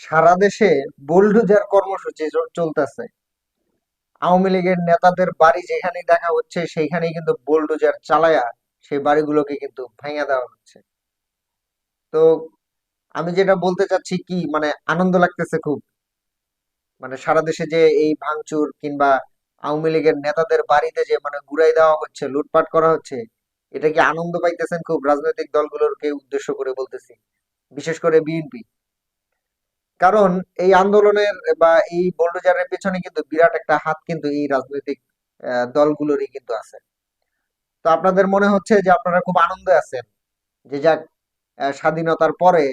সারা দেশে বুলডোজার কর্মসূচি চলতেছে। আওয়ামী লীগের নেতাদের বাড়ি যেখানেই দেখা হচ্ছে, সেইখানেই কিন্তু বুলডোজার চালায়া সেই বাড়িগুলোকে কিন্তু ভেঙে দেওয়া হচ্ছে। তো আমি যেটা বলতে চাচ্ছি কি মানে আনন্দ লাগতেছে খুব। মানে সারা দেশে যে এই ভাঙচুর কিংবা আওয়ামী লীগের নেতাদের বাড়িতে যে মানে ঘুরাই দেওয়া হচ্ছে, লুটপাট করা হচ্ছে, এটা কি আনন্দ পাইতেছেন খুব? রাজনৈতিক দলগুলোকে উদ্দেশ্য করে বলতেছি। বিশেষ করে বিএনপি। কারণ এই আন্দোলনের বা এই বোল্ডোজারের পেছনে কিন্তু বিরাট একটা হাত কিন্তু এই রাজনৈতিক দলগুলোরই কিন্তু আছে। তো আপনাদের মনে হচ্ছে যে আপনারা খুব আনন্দে আছেন? যে যাক স্বাধীনতার পরে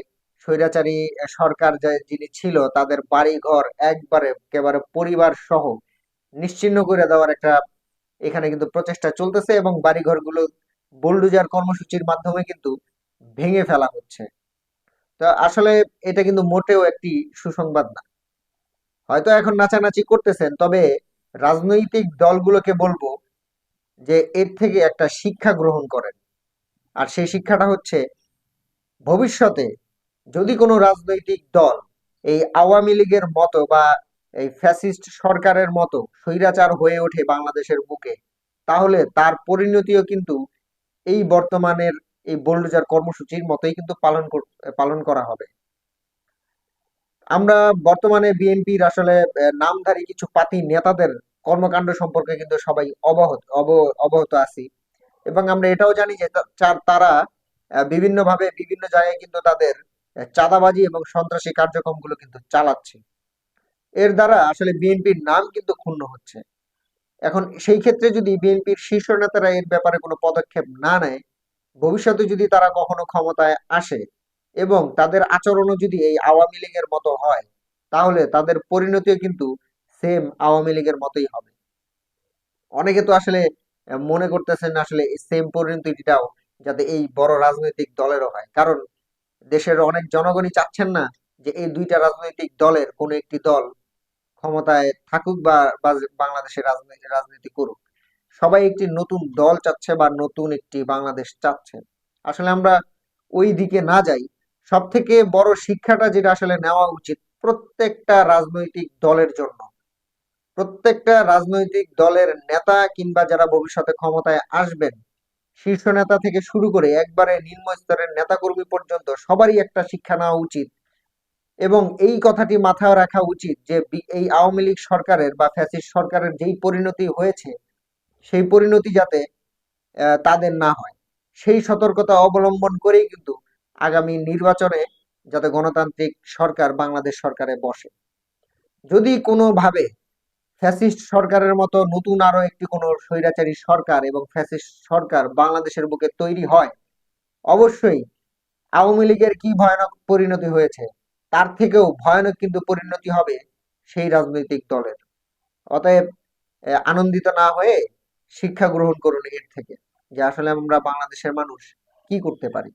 স্বৈরাচারী সরকার যিনি ছিল, তাদের বাড়ি ঘর একবারে একেবারে পরিবার সহ নিশ্চিহ্ন করে দেওয়ার একটা এখানে কিন্তু প্রচেষ্টা চলতেছে এবং বাড়ি ঘরগুলো বোল্ডোজার কর্মসূচির মাধ্যমে কিন্তু ভেঙে ফেলা হচ্ছে। তো আসলে এটা কিন্তু মোটেও একটি সুসংবাদ না। হয়তো এখন নাচানাচি করতেছেন, তবে রাজনৈতিক দলগুলোকে বলব যে এর থেকে একটা শিক্ষা গ্রহণ করেন। আর সেই শিক্ষাটা হচ্ছে, ভবিষ্যতে যদি কোনো রাজনৈতিক দল এই আওয়ামী লীগের মতো বা এই ফ্যাসিস্ট সরকারের মতো স্বৈরাচার হয়ে ওঠে বাংলাদেশের বুকে, তাহলে তার পরিণতিও কিন্তু এই বর্তমানের এই বোল্ডোজার কর্মসূচির মতোই কিন্তু পালন পালন করা হবে। আমরা বর্তমানে বিএনপির আসলে নামধারী কিছু পাতি নেতাদের কর্মকাণ্ড সম্পর্কে কিন্তু সবাই অবহত, অব- অবগত আছি। এবং আমরা এটাও জানি যে তারা বিভিন্নভাবে বিভিন্ন জায়গায় কিন্তু তাদের চাঁদাবাজি এবং সন্ত্রাসী কার্যক্রমগুলো কিন্তু চালাচ্ছে। এর দ্বারা আসলে বিএনপির নাম কিন্তু ক্ষুণ্ণ হচ্ছে। এখন সেই ক্ষেত্রে যদি বিএনপির শীর্ষ নেতারা এর ব্যাপারে কোনো পদক্ষেপ না নেয় ভবিষ্যতে যদি তারা কখনো ক্ষমতায় আসে এবং তাদের আচরণও যদি এই আওয়ামী লীগের মতো হয়, তাহলে তাদের পরিণতিও কিন্তু সেম আওয়ামী লীগের মতোই হবে। অনেকে তো আসলে মনে করতেছেন আসলে সেম পরিণতিটাও যাতে এই বড় রাজনৈতিক দলেরও হয়। কারণ দেশের অনেক জনগণই চাচ্ছেন না যে এই দুইটা রাজনৈতিক দলের কোনো একটি দল ক্ষমতায় থাকুক বা বাংলাদেশের রাজনীতি রাজনীতি করুক। সবাই একটি নতুন দল চাচ্ছে বা নতুন একটি বাংলাদেশ চাচ্ছে। আসলে আমরা ওই দিকে না যাই। সব থেকে বড় শিক্ষাটা যেটা আসলে নেওয়া উচিত প্রত্যেকটা রাজনৈতিক দলের জন্য। প্রত্যেকটা রাজনৈতিক দলের নেতা কিংবা যারা ভবিষ্যতে ক্ষমতায় আসবেন, শীর্ষ নেতা থেকে শুরু করে একবারে নিম্ন স্তরের নেতাকর্মী পর্যন্ত সবারই একটা শিক্ষা নেওয়া উচিত। এবং এই কথাটি মাথায় রাখা উচিত যে এই আওয়ামী লীগ সরকারের বা ফ্যাসিস্ট সরকারের যেই পরিণতি হয়েছে সেই পরিণতি যাতে তাদের না হয়। সেই সতর্কতা অবলম্বন করেই কিন্তু আগামী নির্বাচনে যাতে গণতান্ত্রিক সরকার বাংলাদেশ সরকারে বসে। যদি কোনোভাবে ফ্যাসিস্ট সরকারের মতো নতুন আরও একটি কোনো স্বৈরাচারী সরকার এবং ফ্যাসিস্ট সরকার বাংলাদেশের বুকে তৈরি হয়, অবশ্যই আওয়ামী লীগের কি ভয়ানক পরিণতি হয়েছে, তার থেকেও ভয়ানক কিন্তু পরিণতি হবে সেই রাজনৈতিক দলের। অতএব আনন্দিত না হয়ে শিক্ষা গ্রহণ করুন এর থেকে যে আসলে আমরা বাংলাদেশের মানুষ কি করতে পারি?